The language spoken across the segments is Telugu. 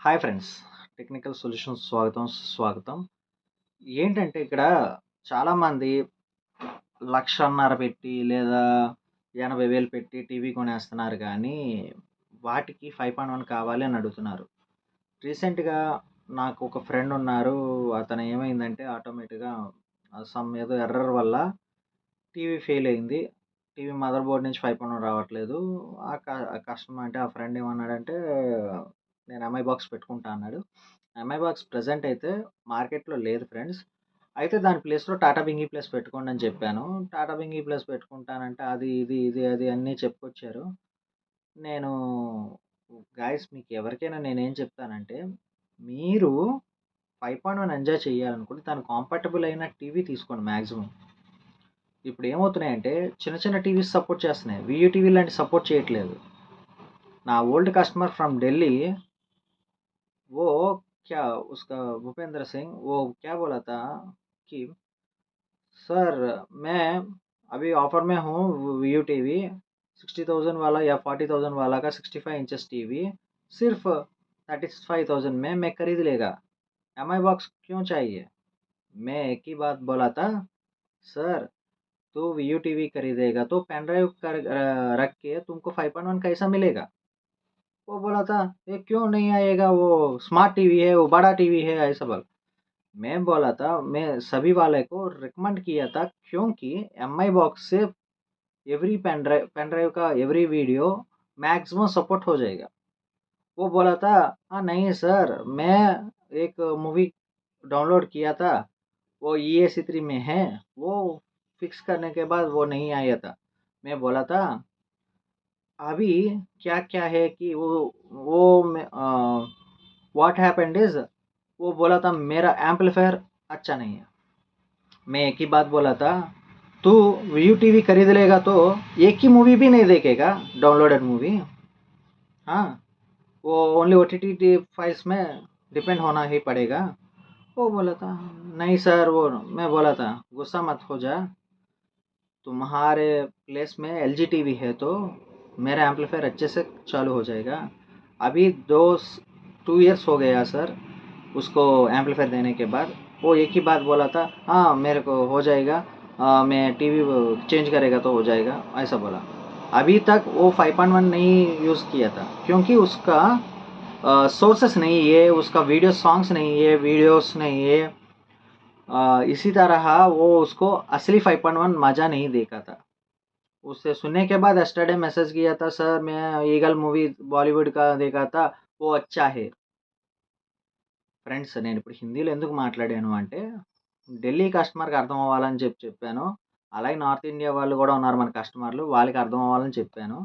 Hi friends. టెక్నికల్ సొల్యూషన్స్ స్వాగతం స్వాగతం ఏంటంటే ఇక్కడ చాలామంది లక్షన్నర పెట్టి లేదా ఎనభై వేలు పెట్టి టీవీ కొనేస్తున్నారు కానీ వాటికి ఫైవ్ పాయింట్ వన్ కావాలి అని అడుగుతున్నారు. రీసెంట్గా నాకు ఒక ఫ్రెండ్ ఉన్నారు. అతను ఏమైందంటే ఆటోమేటిక్గా సమ్ ఏదో ఎర్రర్ వల్ల టీవీ ఫెయిల్ అయింది. టీవీ మదర్ బోర్డ్ నుంచి ఫైవ్ పాయింట్ వన్ రావట్లేదు. ఆ కస్టమర్ అంటే ఆ ఫ్రెండ్ ఏమన్నాడంటే నేను ఎంఐ బాక్స్ పెట్టుకుంటా అన్నాడు. ఎంఐ బాక్స్ ప్రజెంట్ అయితే మార్కెట్లో లేదు ఫ్రెండ్స్. అయితే దాని ప్లేస్లో టాటా బింగీ ప్లస్ పెట్టుకోండి అని చెప్పాను. టాటా బింగీ ప్లస్ పెట్టుకుంటానంటే అది ఇది ఇది అది అన్నీ చెప్పుకొచ్చారు. నేను గాయస్ మీకు ఎవరికైనా నేనేం చెప్తానంటే మీరు ఫైవ్ పాయింట్ వన్ ఎంజాయ్ చేయాలనుకుంటే దాని కాంపాటబుల్ అయిన టీవీ తీసుకోండి మ్యాక్సిమం ఇప్పుడు ఏమవుతున్నాయంటే చిన్న చిన్న టీవీస్ సపోర్ట్ చేస్తున్నాయి. వియూ టీవీ లాంటి సపోర్ట్ చేయట్లేదు. నా ఓల్డ్ కస్టమర్ ఫ్రమ్ ఢిల్లీ वो क्या उसका भूपेंद्र सिंह, वो क्या बोला था कि, सर, मैं अभी ऑफ़र में हूँ Vu T V sixty thousand वाला या फोर्टी थाउज़ेंड वाला का सिक्सटी फाइव इंचेस टीवी सिर्फ़ थर्टी फाइव थाउज़ेंड में मैं खरीद लेगा। एम आई बॉक्स क्यों चाहिए? मैं एक ही बात बोला था, सर तो वी यू टी वी खरीदेगा तो पेन ड्राइव कर रख के तुमको फाइव पॉइंट वन कैसा मिलेगा? वो बोला था, ये क्यों नहीं आएगा? वो स्मार्ट टीवी है, वो बड़ा टीवी है, ऐसा बोल। मैं बोला था, मैं सभी वाले को रिकमेंड किया था क्योंकि एम आई बॉक्स से every pen drive pen drive का एवरी वीडियो मैक्सिमम सपोर्ट हो जाएगा। वो बोला था हाँ नहीं सर मैं एक मूवी डाउनलोड किया था, वो ई ए सी थ्री में है, वो फिक्स करने के बाद वो नहीं आया था। मैं बोला था अभी क्या क्या है कि वो वो व्हाट हैपेंड इज़ वो बोला था, मेरा एम्पलीफायर अच्छा नहीं है। मैं एक ही बात बोला था, तू व्यू टीवी खरीद लेगा तो एक ही मूवी भी नहीं देखेगा डाउनलोडेड मूवी हाँ वो only O T T files में डिपेंड होना ही पड़ेगा। वो बोला था, नहीं सर वो मैं बोला था, गुस्सा मत हो जा। तुम्हारे प्लेस में एल जी टी वी है तो मेरा एम्पलीफायर अच्छे से चालू हो जाएगा। अभी दो टू इयर्स हो गया सर उसको एम्पलीफायर देने के बाद। वो एक ही बात बोला था हाँ मेरे को हो जाएगा आ, मैं टीवी चेंज करेगा तो हो जाएगा ऐसा बोला। अभी तक वो फाइव पॉइंट वन नहीं यूज़ किया था क्योंकि उसका सोर्सेस नहीं है उसका वीडियो सॉन्ग्स नहीं है वीडियोस नहीं है। आ, इसी तरह वो उसको असली फाइव पॉइंट वन मज़ा नहीं देखा था। उससे सुनने के बाद एस्टरडे मैसेज किया था सर मैं ईगल मूवी బాలీవుడ్ का देखा था वो अच्छा है ఫ్రెండ్స్ నేను ఇప్పుడు హిందీలో ఎందుకు మాట్లాడాను అంటే ఢిల్లీ కస్టమర్కి అర్థం అవ్వాలని చెప్పి చెప్పాను అలాగే నార్త్ ఇండియా వాళ్ళు కూడా ఉన్నారు మన కస్టమర్లు వాళ్ళకి అర్థం అవ్వాలని చెప్పాను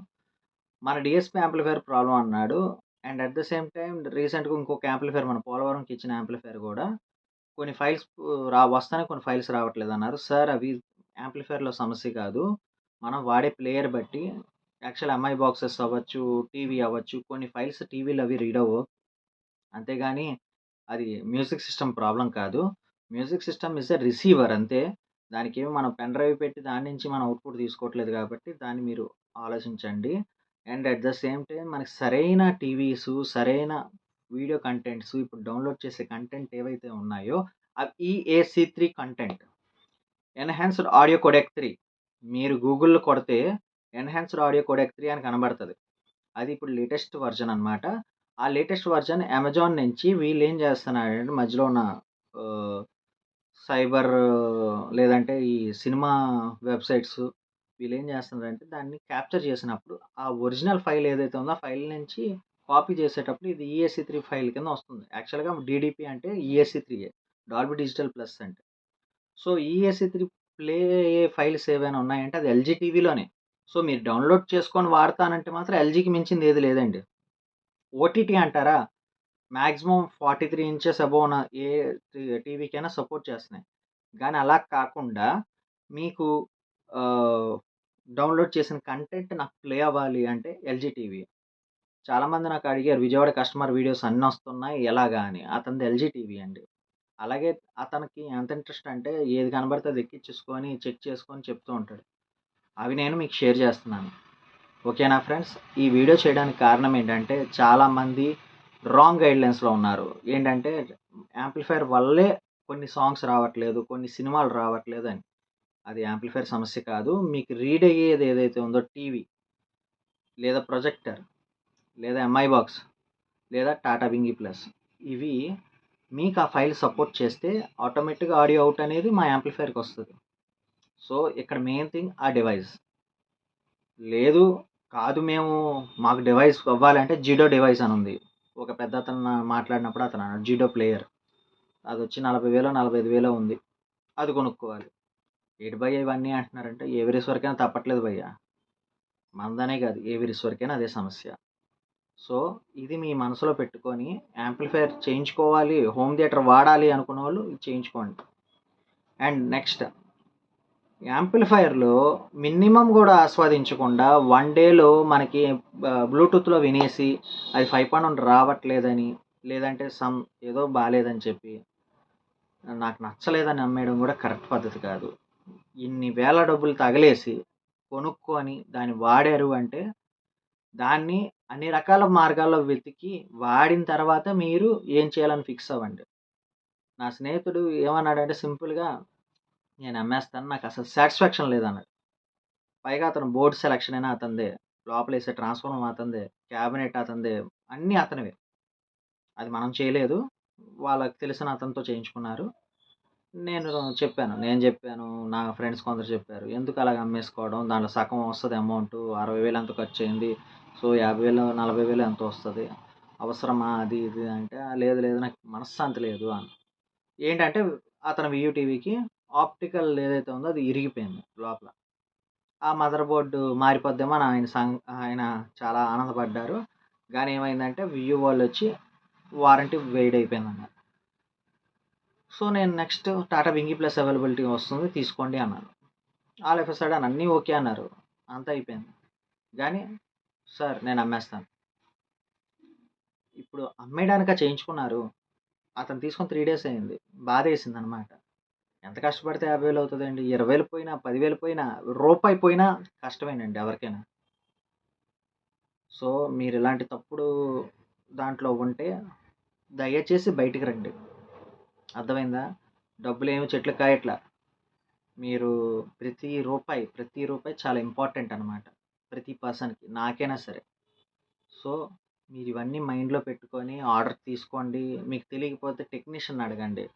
మన డిఎస్పీ యాంప్లిఫైర్ ప్రాబ్లం అన్నాడు and at the same time రీసెంట్గా ఇంకొక యాంప్లిఫైర్ మన పోలవరంకి ఇచ్చిన యాంప్లిఫైర్ కూడా కొన్ని ఫైల్స్ రా వస్తానే కొన్ని ఫైల్స్ రావట్లేదు అన్నారు సార్ అవి యాంప్లిఫైర్లో సమస్య కాదు మనం వాడే ప్లేయర్ బట్టి యాక్చువల్ ఎంఐ బాక్సెస్ అవ్వచ్చు టీవీ అవ్వచ్చు కొన్ని ఫైల్స్ టీవీలు అవి రీడ్ అవ్వవు అంతేగాని అది మ్యూజిక్ సిస్టమ్ ప్రాబ్లం కాదు. Music system is a receiver అంతే. దానికి ఏమి మనం పెన్ డ్రైవ్ పెట్టి దాని నుంచి మనం అవుట్పుట్ తీసుకోవట్లేదు కాబట్టి దాన్ని మీరు ఆలోచించండి. And at the same time మనకి సరైన టీవీస్ సరైన వీడియో కంటెంట్స్ ఇప్పుడు డౌన్లోడ్ చేసే కంటెంట్ ఏవైతే ఉన్నాయో అవి EAC three content. Enhanced audio codec three మీరు గూగుల్లో కొడితే ఎన్హాన్స్డ్ ఆడియో కోడెక్ త్రీ అని కనబడుతుంది. అది ఇప్పుడు లేటెస్ట్ వర్జన్ అనమాట ఆ లేటెస్ట్ వర్జన్ అమెజాన్ నుంచి వీళ్ళు ఏం చేస్తున్నారంటే మధ్యలో ఉన్న సైబర్ లేదంటే ఈ సినిమా వెబ్సైట్స్ వీళ్ళు ఏం చేస్తున్నారంటే దాన్ని క్యాప్చర్ చేసినప్పుడు ఆ ఒరిజినల్ ఫైల్ ఏదైతే ఉందో ఆ ఫైల్ నుంచి కాపీ చేసేటప్పుడు ఇది ఈఎస్సి త్రీ ఫైల్ కింద వస్తుంది. యాక్చువల్గా డీడీపీ అంటే ESC three Dolby digital plus అంటే. So ESC three play files ఏవైనా ఉన్నాయంటే అది ఎల్జీ టీవీలోనే సో మీరు డౌన్లోడ్ చేసుకొని వాడతానంటే మాత్రం ఎల్జీకి మించింది ఏది లేదండి. ఓటీటీ అంటారా? Maximum forty three inches above ఉన్న ఏ టీవీకైనా సపోర్ట్ చేస్తున్నాయి. కానీ అలా కాకుండా మీకు డౌన్లోడ్ చేసిన కంటెంట్ నాకు ప్లే అవ్వాలి అంటే ఎల్జీ టీవీ చాలామంది నాకు అడిగారు విజయవాడ కస్టమర్ వీడియోస్ అన్నీ వస్తున్నాయి ఎలాగా? అని. అతనిది ఎల్జీ టీవీ అండి. అలాగే అతనికి ఎంత ఇంట్రెస్ట్ అంటే ఏది కనబడితే అది ఎక్కించేసుకొని చెక్ చేసుకొని చెప్తూ ఉంటాడు. అవి నేను మీకు షేర్ చేస్తున్నాను. ఓకేనా ఫ్రెండ్స్? ఈ వీడియో చేయడానికి కారణం ఏంటంటే చాలామంది రాంగ్ గైడ్లైన్స్లో ఉన్నారు. ఏంటంటే యాంప్లిఫైర్ వల్లే కొన్ని సాంగ్స్ రావట్లేదు కొన్ని సినిమాలు రావట్లేదు అని. అది యాంప్లిఫైర్ సమస్య కాదు. మీకు రీడ్ అయ్యేది ఏదైతే ఉందో టీవీ లేదా ప్రొజెక్టర్ లేదా ఎంఐ బాక్స్ లేదా టాటా బింగి ప్లస్. ఇవి మీకు ఆ ఫైల్ సపోర్ట్ చేస్తే ఆటోమేటిక్గా ఆడియో అవుట్ అనేది మా యాంప్లిఫైర్కి వస్తుంది. సో ఇక్కడ మెయిన్ థింగ్ ఆ డివైస్ లేదు కాదు మేము మాకు డివైస్ అవ్వాలంటే జిడో డివైస్ అని ఉంది. ఒక పెద్ద అతను మాట్లాడినప్పుడు అతను అన్నాడు జిడో ప్లేయర్ అది వచ్చి నలభై వేలో నలభై ఐదు వేలో ఉంది. అది కొనుక్కోవాలి. ఏడు భయ్య ఇవన్నీ అంటున్నారంటే ఏ వరకైనా తప్పట్లేదు భయ్య. మందనే కాదు ఏ వరకైనా అదే సమస్య. సో ఇది మీ మనసులో పెట్టుకొని యాంప్లిఫైర్ చేయించుకోవాలి హోమ్ థియేటర్ వాడాలి అనుకున్న వాళ్ళు చేయించుకోండి. అండ్ నెక్స్ట్ యాంప్లిఫైర్లో మినిమం కూడా ఆస్వాదించకుండా వన్ డేలో మనకి బ్లూటూత్లో వినేసి అది ఫైవ్ పాయింట్ రావట్లేదని లేదంటే సమ్ ఏదో బాగాలేదని చెప్పి నాకు నచ్చలేదని అమ్మేయడం కూడా కరెక్ట్ పద్ధతి కాదు. ఇన్ని వేల డబ్బులు తగలేసి కొనుక్కొని దాన్ని వాడారు అంటే దాన్ని అన్ని రకాల మార్గాల్లో వెతికి వాడిన తర్వాత మీరు ఏం చేయాలని ఫిక్స్ అవ్వండి. నా స్నేహితుడు ఏమన్నాడంటే సింపుల్గా నేను అమ్మేస్తాను నాకు అసలు సాటిస్ఫాక్షన్ లేదన్నాడు. పైగా అతను బోర్డు సెలక్షన్ అయినా అతందే లోపల వేసే ట్రాన్స్ఫార్మర్ అతందే క్యాబినెట్ అతందే అన్నీ అతనివే. అది మనం చేయలేదు వాళ్ళకి తెలిసిన అతనితో చేయించుకున్నారు. నేను చెప్పాను నేను చెప్పాను నా ఫ్రెండ్స్ కొందరు చెప్పారు ఎందుకు అలాగ అమ్మేసుకోవడం దాంట్లో సగం వస్తుంది అమౌంట్ అరవై వేలు ఎంత ఖర్చు అయింది సో యాభై వేలు నలభై వేలు ఎంత వస్తుంది అవసరమా? అది ఇది అంటే లేదు లేదు నాకు మనశ్శాంతి లేదు అని. ఏంటంటే అతను వియూటీవీకి ఆప్టికల్ ఏదైతే ఉందో అది ఇరిగిపోయింది లోపల. ఆ మదర్ బోర్డు మారిపోద్దేమో అని ఆయన సం ఆయన చాలా ఆనందపడ్డారు. కానీ ఏమైందంటే వియూ వాళ్ళు వచ్చి వారంటీ వెయిడ్ అయిపోయింది అన్నారు సో నేను నెక్స్ట్ టాటా వింగి ప్లస్ అవైలబిలిటీ వస్తుంది తీసుకోండి అన్నాను. ఆల్ ఎఫ్ అని అన్నీ ఓకే అన్నారు. అంతా అయిపోయింది. కానీ సార్ నేను అమ్మేస్తాను. ఇప్పుడు అమ్మేయడానిక చేయించుకున్నారు. అతను తీసుకొని త్రీ డేస్ అయింది. బాధ వేసింది అనమాట ఎంత కష్టపడితే యాభై వేలు అవుతుందండి? ఇరవై వేలు పోయినా పదివేలు పోయినా రూపాయి పోయినా కష్టమేనండి ఎవరికైనా. సో మీరు ఇలాంటి తప్పుడు దాంట్లో ఉంటే దయచేసి బయటికి రండి. అర్థమైందా? డబ్బులు ఏమి చెట్లు కాయట్లా. మీరు ప్రతి రూపాయి ప్రతి రూపాయి చాలా ఇంపార్టెంట్ అనమాట. ప్రతి పర్సన్కి నాకైనా సరే. సో మీరు ఇవన్నీ మైండ్లో పెట్టుకొని ఆర్డర్ తీసుకోండి. మీకు తెలియకపోతే టెక్నీషియన్ అడగండి.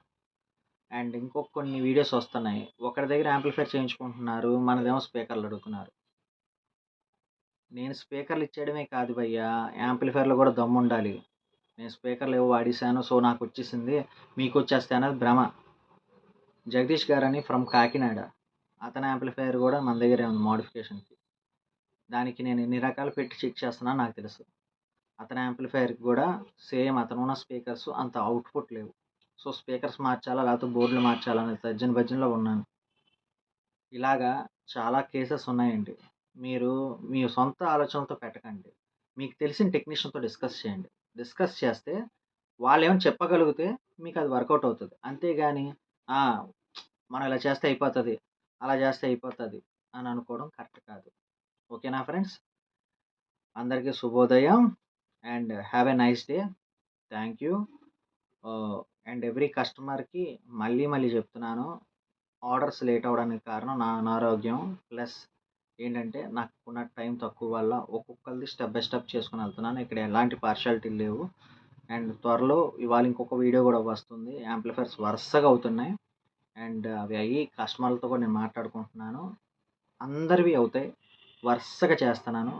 అండ్ ఇంకొక కొన్ని వీడియోస్ వస్తున్నాయి. ఒకరి దగ్గర యాంప్లిఫైర్ చేయించుకుంటున్నారు. మనదేమో స్పీకర్లు అడుగుతున్నారు. నేను స్పీకర్లు ఇచ్చేయడమే కాదు భయ్యా. యాంప్లిఫైర్లో కూడా దమ్ము ఉండాలి. నేను స్పీకర్లు ఏవో వాడేశాను సో నాకు వచ్చేసింది. మీకు వచ్చేస్తే అనేది భ్రమ. జగదీష్ గారని ఫ్రమ్ కాకినాడ. అతని యాంప్లిఫైర్ కూడా మన దగ్గరే ఉంది మోడిఫికేషన్కి. దానికి నేను ఎన్ని రకాలు పెట్టి చెక్ చేస్తున్నాను నాకు తెలుసు. అతని యాంప్లిఫైర్కి కూడా సేమ్ అతను ఉన్న స్పీకర్స్ అంత అవుట్పుట్ లేవు. సో స్పీకర్స్ మార్చాలా? లేకపోతే బోర్డులు మార్చాలా? అనే తర్జన భజనలో ఉన్నాను. ఇలాగా చాలా కేసెస్ ఉన్నాయండి. మీరు మీ సొంత ఆలోచనలతో పెట్టకండి. మీకు తెలిసిన టెక్నీషియన్తో డిస్కస్ చేయండి. డిస్కస్ చేస్తే వాళ్ళు ఏమైనా చెప్పగలిగితే మీకు అది వర్కౌట్ అవుతుంది. అంతేగాని మనం ఇలా చేస్తే అయిపోతుంది అలా చేస్తే అయిపోతుంది అని అనుకోవడం కరెక్ట్ కాదు. ఓకేనా ఫ్రెండ్స్? అందరికీ శుభోదయం and have a nice day. Thank you. And every కస్టమర్కి మళ్ళీ మళ్ళీ చెప్తున్నాను. ఆర్డర్స్ లేట్ అవ్వడానికి కారణం నా అనారోగ్యం. ప్లస్ ఏంటంటే నాకు ఉన్న టైం తక్కువ వల్ల ఒక్కొక్కరిది స్టెప్ బై స్టెప్ చేసుకుని వెళ్తున్నాను. ఇక్కడ ఎలాంటి పార్షాలిటీ లేవు. అండ్ త్వరలో ఇవాళ ఇంకొక వీడియో కూడా వస్తుంది. యాంప్లిఫైర్స్ వరుసగా అవుతున్నాయి. అండ్ అవి అయ్యి కస్టమర్లతో కూడా నేను మాట్లాడుకుంటున్నాను. అందరివి అవుతాయి. వరుసగా చేస్తున్నాను.